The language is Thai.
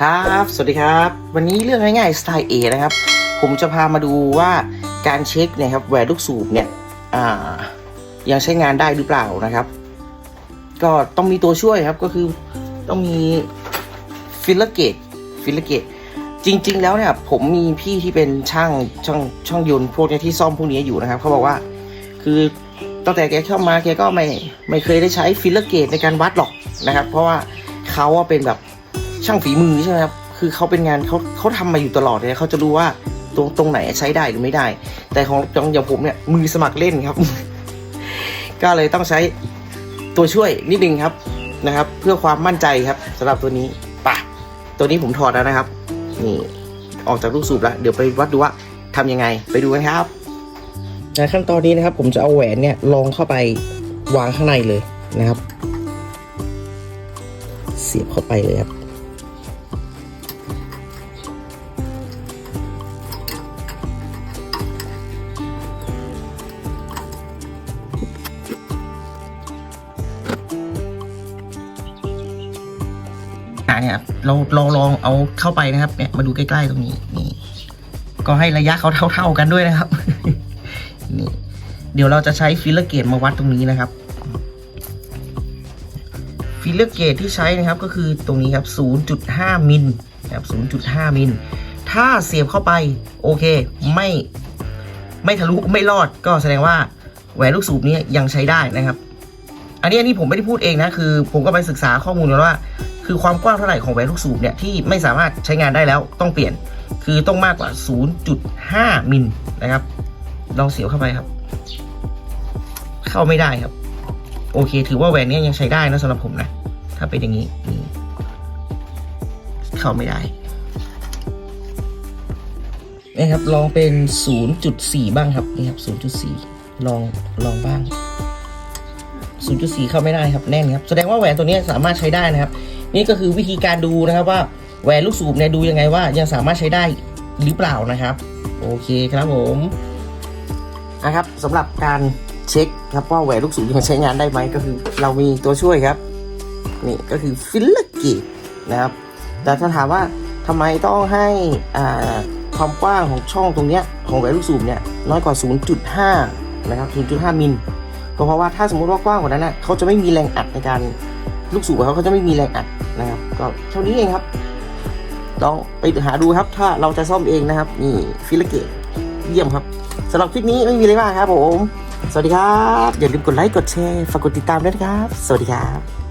ครับ สวัสดีครับ วันนี้เรื่องง่ายๆสไตล์เอนะครับ ผมจะพามาดูว่าการเช็คเนะครับแหวนลูกสูบเนี่ยยังใช้งานได้หรือเปล่านะครับ ก็ต้องมีตัวช่วยครับก็คือต้องมีฟิลเลอร์เกตฟิลเลอร์เกตจริง ๆ แล้วเนี่ยผมมีพี่ที่เป็นช่างช่างช่างยนต์พวกนี้ที่ซ่อมพวกนี้อยู่นะครับเขาบอกว่าคือตั้งแต่แกเข้ามาแกก็ไม่ไม่เคยได้ใช้ฟิลเลอร์เกตในการวัดหรอกนะครับ เพราะว่าเขาเป็นแบบ ช่างฝีมือใช่ไหมครับ คือเขาเป็นงานเขาเขาทำมาอยู่ตลอดเลยเขาจะรู้ว่าตรงตรงไหนใช้ได้หรือไม่ได้ แต่ของของอย่างผมเนี่ยมือสมัครเล่นครับ ก็เลยต้องใช้ตัวช่วยนิดนึงครับนะครับ เพื่อความมั่นใจครับสำหรับตัวนี้ปะตัวนี้ผมถอดแล้วนะครับ นี่ออกจากลูกสูบแล้ว เดี๋ยวไปวัดดูว่าทำยังไงไปดูกันครับในขั้นตอนนี้นะครับผมจะเอาแหวนเนี่ยลองเข้าไปวางข้างในเลยนะครับ เสียบเข้าไปเลยครับ อะเนี่ยเราเราลองเอาเข้าไปนะครับเนี่ยมาดูใกล้ๆตรงนี้นี่ ก็ให้ระยะเขาเท่า ๆกันด้วยนะครับนี่เดี๋ยวเราจะใช้ฟิลเลอร์เกตมาวัดตรงนี้นะครับฟิลเลอร์เกตที่ใช้นะครับก็คือตรงนี้ครับ 0.5 มิลนะครับ0.5 มิล ถ้าเสียบเข้าไปโอเคไม่ไม่ทะลุไม่รอดก็แสดงว่าแหวนลูกสูบนี้ยังใช้ได้นะครับ อันนี้อันนี้ผมไม่ได้พูดเองนะคือ ผมก็ไปศึกษาข้อมูลมาว่า คือความกว้างเท่าไหร่ของแหวนลูกสูบเนี่ยที่ไม่สามารถใช้งานได้แล้วต้องเปลี่ยน คือต้องมากกว่า 0.5 มิลนะครับ ลองเสียบเข้าไปครับ เข้าไม่ได้ครับ โอเค ถือว่าแหวนนี้ยังใช้ได้นะสำหรับผมนะ ถ้าเป็นอย่างนี้นเข้าไม่ได้นี่ครับลองเป็น 0.4 บ้างครับนี่ครับ 0.4 ลองลองบ้าง 0.4 เข้าไม่ได้ครับแน่นครับ แสดงว่าแหวนตัวนี้สามารถใช้ได้นะครับ นี่ก็คือวิธีการดูนะครับว่าแหวนลูกสูบเนี่ยดูยังไงว่ายังสามารถใช้ได้หรือเปล่านะครับ โอเคครับผมนะครับสำหรับการเช็คครับว่าแหวนลูกสูบยังใช้งานได้ไหมก็คือเรามีตัวช่วยครับนี่ก็คือฟิลเลอร์กตนะครับแต่ถ้าถามว่าทำไมต้องให้อ่าความกว้างของช่องตรงเนี้ยของแหวนลูกสูบเนี่ยน้อยกว่า 0.5 นะครับ 0.5 มิล ก็เพราะว่าถ้าสมมติว่ากว้างกว่านั้นนะเขาจะไม่มีแรงอัดในการลูกสูบเขาเขาจะไม่มีแรงอัด นะครับ ก็เท่านี้เองครับลองไปหาดูครับ ถ้าเราจะซ่อมเองนะครับ นี่ฟิลเกตเยี่ยมครับสำหรับคลิปนี้ไม่มีอะไรมากครับผม สวัสดีครับ อย่าลืมกดไลค์กดแชร์ฝากกดติดตามด้วยนะครับ สวัสดีครับ